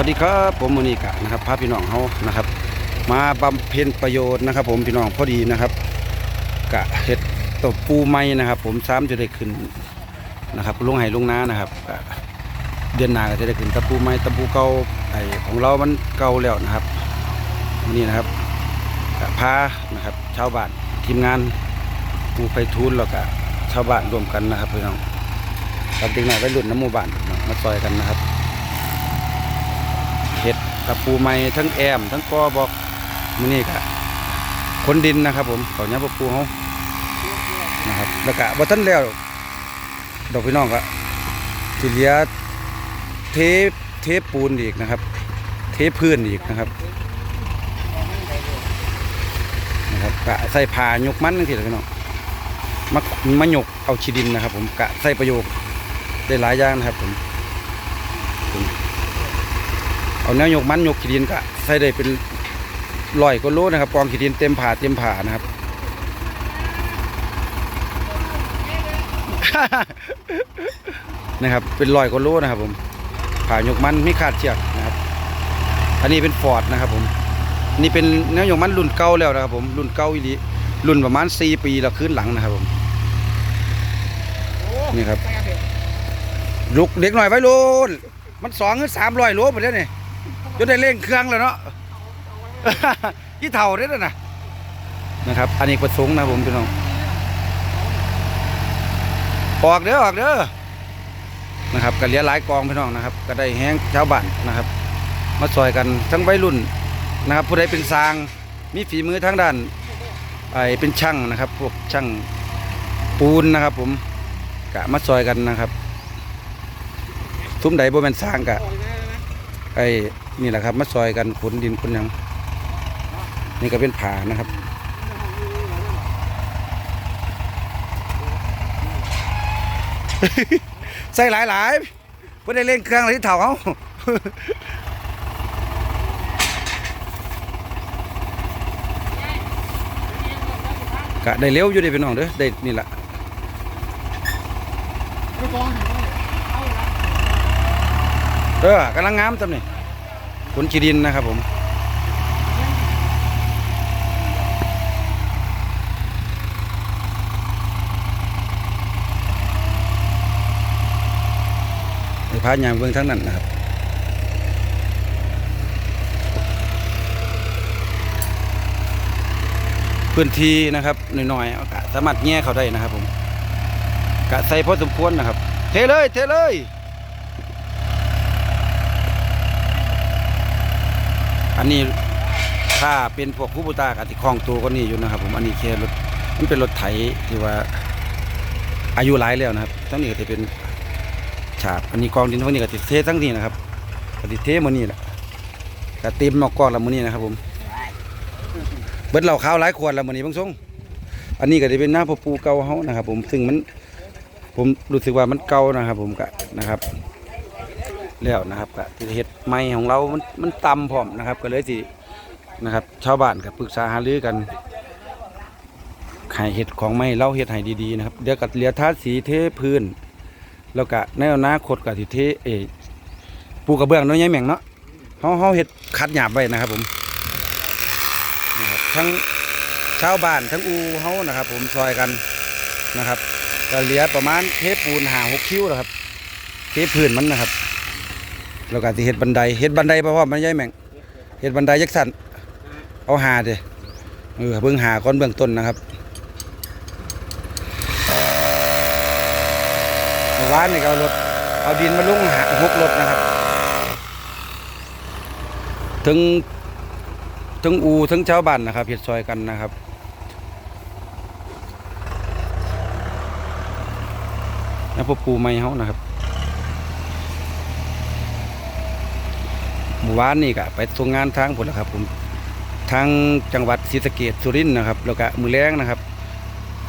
วัสดีครับผมมนิกะนะครับพาพี่น้องเขานะครับ มาบำเพ็ญประโยชน์นะครับ ผมพี่น้องพอดีนะครับ กะเห็ดตบปูไม้นะครับ ผมซ้ำจะได้ขึ้นนะครับลุงไห้ลุงน้านะครับเดือนหน้าก็จะได้ขึ้นตะปูไม้ตะปูเก่าไอของเรามันเก่าแล้วนะครับนี่นะครับกะพานะครับชาวบ้านทีมงานปูไปทุนแล้วก็ชาวบ้านรวมกันนะครับพี่น้องกับเด็กหน่อยไปรุ่นน้ำมูบ้านมาซอยกันนะครับ เห็ดตะปูไม้ทั้งแอม ทั้งกอบอกมือนี่กะคนดินนะครับ ผมเขาเนี้ยปูเขานะครับแล้วก็บ่ทันแล้วดอกพี่น้องก็สิเหลียเทปเทปปูนอีกนะครับ เทปพื้นอีกนะครับนะครับกะใส่ผายกมันนั่นทีละพี่น้องมามาหยกเอาชีดินนะครับ ผมกะใส่ประโยชน์ได้หลายอย่างนะครับผม เอาแนวยกมันยกขีดินก็ใส่ได้เป็นลอยก็โลนะครับกองขีดินเต็มผ่าเต็มผ่านะครับ นะครับ เป็นลอยก็โลนะครับผมผ่ายกมันไม่ขาดเชือกนะครับ อันนี้เป็นฟอร์ดนะครับผมนี่เป็นแนวยกมันรุ่นเก่าแล้วนะครับ ผมรุ่นเก่าอีหลีรุ่นประมาณ4ปีแล้วขึ้นหลังนะครับผมนี่ครับลุกเด็กหน่อยไว้ลุนมันสองหรือสามร้อยโลไปแล้วเนี่ย จนได้เร่งเครื่องแล้วเนาะยี่เท่าเด้อนะนะครับ อันนี้ประสงนะผมพี่น้องออกเด้อออกเด้อนะครับก็เลี้ยหลายกองพี่น้องนะครับ ก็ได้แห้งชาวบ้านนะครับ มาซอยกันทั้งวัยรุ่นนะครับ ผู้ใดเป็นสางมีฝีมือทางด้านไอเป็นช่างนะครับ พวกช่างปูนนะครับ ผมกะมาซอยกันนะครับซุ้มใดบ่แม่นสร้างกะไอ นี่แหละครับ มาซอยกันขนดินขนยัง นี่ก็เป็นผานะครับ ใส่หลายหลายๆเพื่อได้เล่นเครื่องอะไรที่เถ่าเขากะได้เร็วอยู่ด้พี่น้องเด้อได้นี่แหละเออกำลังงามจำนี่ข นจีดินนะครับผมไปพายางเบื้องทั้งนั้นนะครับพื้นที่นะครับหน่อยๆสามารถแง่เขาได้นะครับผมกะใส่พอสมควรนะครับ เทเลย เทเลย อันนี้ถ้าเป็นพวกคูบูตากติคลองตัวก็นี่อยู่นะครับ ผมอันนี้แค่รถมันเป็นรถไถที่ว่าอายุหลายแล้วนะครับทั้งนี้ก็จะเป็นฉาบอันนี้กองดินพวกนี้ก็ติดเททั้งนี้นะครับก็ติดเทมือนี้แหละก็เต็มนอกกองแล้วมือนี้นะครับ ผม เบิดเหล่าข้าวหลายขวดแล้วมือนี้เบางทรงอันนี้ก็จะเป็นหน้าพ่อปูเก่าเฮานะครับ ผมซึ่งมันผมรู้สึกว่ามันเก่านะครับ ผมก็นะครับ แล้วนะครับก็ที่เห็ดไม้ของเรามันมันต่ำพร้อมนะครับ ก็เลยสินะครับ ชาวบ้านก็ปรึกษาหารือกันให้เห็ดของไม้เราเห็ดให้ดีๆนะครับเดี๋ยวก็เหลียทาสีเทพื้น แล้วก็ในอนาคตก็สิเทเอปูกระเบื้องน้อยใหญ่แม่งเนาะเฮาเฮาเฮ็ดคัดหยาบไว้นะครับผมนะครับทั้งชาวบ้านทั้งอูเฮานะครับ ผมซอยกันนะครับก็เหลือประมาณเทปูนหาหกคิ้วนะครับเทพื้นมันนะครับ แล้วก็สิเฮ็ดบันไดเฮ็ดบันไดเพราะว่ามันใหญ่แม่งเฮ็ดบันไดยักษ์สันเอาหาเด้เออเบิ่งหาก่อนเบื้องต้นนะครับเมื่อวานนี่เอารถเอาดินมาลงหาหกรถนะครับ ถึงถึงอูถึงชาวบ้านนะครับเฮ็ดซอยกันนะครับแล้วพวกปูไม้เฮานะครับ เมื่อวานนี่ก็ไปทำงงานทางผลแล้วครับผมทางจังหวัดศรีสะเกษสุรินทร์นะครับ แล้วก็มือแรงนะครับ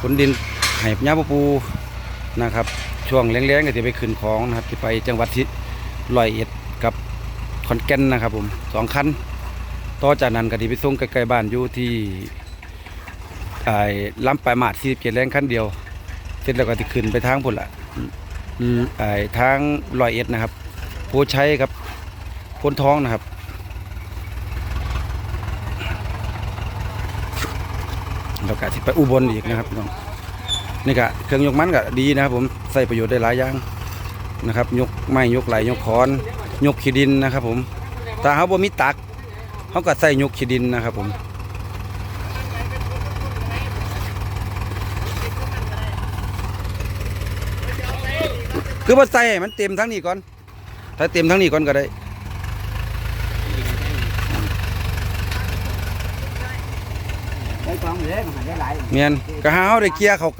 ขนดินให้ยาปูปูนะครับ ช่วงแรงๆก็จะไปขึ้นของนะครับที่ไปจังหวัดที่ร้อยเอ็ดกับขอนแก่นนะครับผมสองคันต่อจากนั้นก็ที่ไปส่งใกล้ๆบ้านอยู่ที่ไอ้ลำปลายมาดสี่เจ็ดแรงคันเดียว เสร็จแล้วก็จะขึ้นไปทางพุ่นละไอ้ทางร้อยเอ็ดนะครับโพชัยครับ พ้นท้องนะครับเรากะที่ไปอุบลอีกนะครับน้องนี่กะเครื่องยกมันก็ดีนะครับ ผมใส่ประโยชน์ได้หลายอย่างนะครับ ยกไม้ยกไหลยกขอน ยกขี้ดินนะครับ ผมถ้าเขาบ่มีตักเขาก็ใส่ยกขี้ดินนะครับ ผมคือบ่ใส่มันเต็มทั้งนี้ก่อน ถ้าเต็มทั้งนี้ก่อนก็ได้ ได้กอง เมียนก็หาเขาได้เกียร์เขา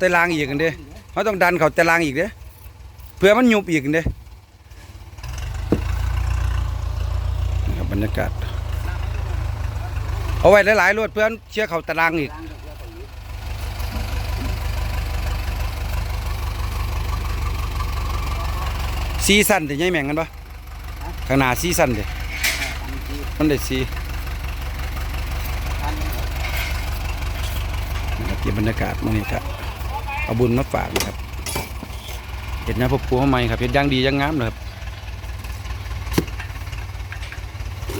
ตารางอีกกันเด้เขาต้องดันเขาตารางอีกเด้เพื่อมันยุบอีกกันเด้บรรยากาศเอาไว้หลายๆรถเพื่อนเชื่อเขาตารางอีกซีซั่นจะใหญ่แม่งกันปะข้างหน้าซีซั่นเด้มันได้ซีครับ เก็บบรรยากาศมื้อนี้ครับเอาบุญมาฝากนะครับเห็ดน้าพบปูเข้าใหม่ครับเห็ดย่างดีย่างงามเลยครับ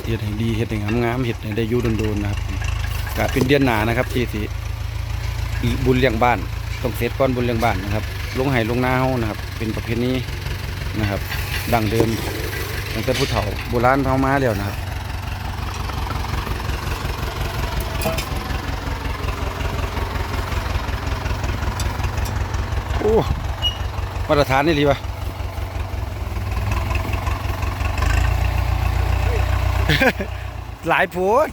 เห็ดให้ดีเห็ดให้งามงามเห็ดให้ได้ยู่โดนๆนะครับก็เป็นเดือนหนานะครับที่สิบุญเลี้ยงบ้านต้องเสร็จก่อนบุญเลี้ยงบ้านนะครับลงไห้ลงนาเฮานะครับ เป็นประเพณีนะครับ ดังเดิมตั้งแต่ผู้เฒ่าโบราณเฮามาแล้วนะครับ มาตรฐานนี่ดีป่ะหลายโพด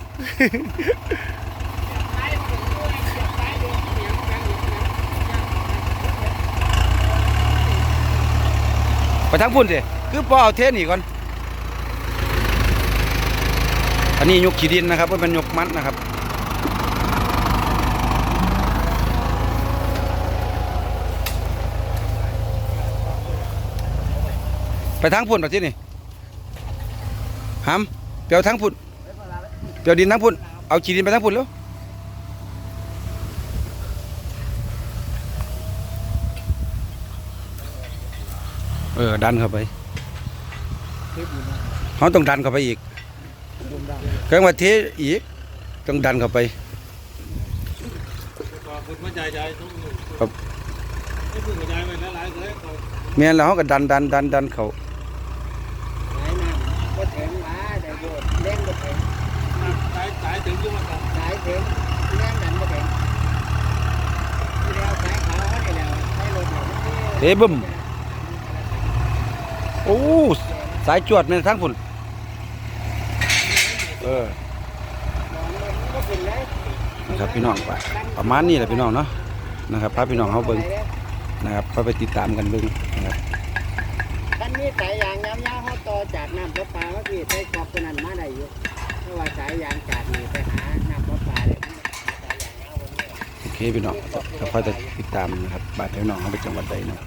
ไปทั้งพุ่นสิคือพอเอาเทนนี่ก่อน อันนี้ยกขี้ดินนะครับว่าเป็นยกมัดนะครับ ไปทางพุ่นแบบที่นี่หามเปียวทางพุ่นเปียวดินทางพุ่นเอาขี้ดินไปทางพุ่นแล้วเออดันเข้าไปเขาต้องดันเข้าไปอีกเครื่องมาเทอีกต้องดันเข้าไปครับเมียนแล้วเขาก็ดันดันดันดันเขา น้ำก็ถึงมาแต่โยดเล่นก็ถึงสายสายถึงยุ่งมาสายถึงเล่นนั้นก็ถึงที่แล้วสายขาวนี่แล้วให้รถเราเฮ้บึ้มโอ้สายจวดเมียนทางพุ่นเออนะครับพี่น้องไปประมาณนี้แหละพี่น้องเนาะนะครับพาพี่น้องเขาเบิ่งนะครับเขาไปติดตามกันเบิ่งนะครับ นี่สายยางยาวๆเขาต่อจากน้ำประปาเมื่อกี้ใช้กอบตัวนั้นมาได้อยู่เพราะว่าสายยางจากนี่ไปหาน้ำประปาเลยสายยางยวโอเคพี่น้องก็ค่อยจะติดตามนะครับบาดแผลน้องเขาไปจังหวัดใดเนาะ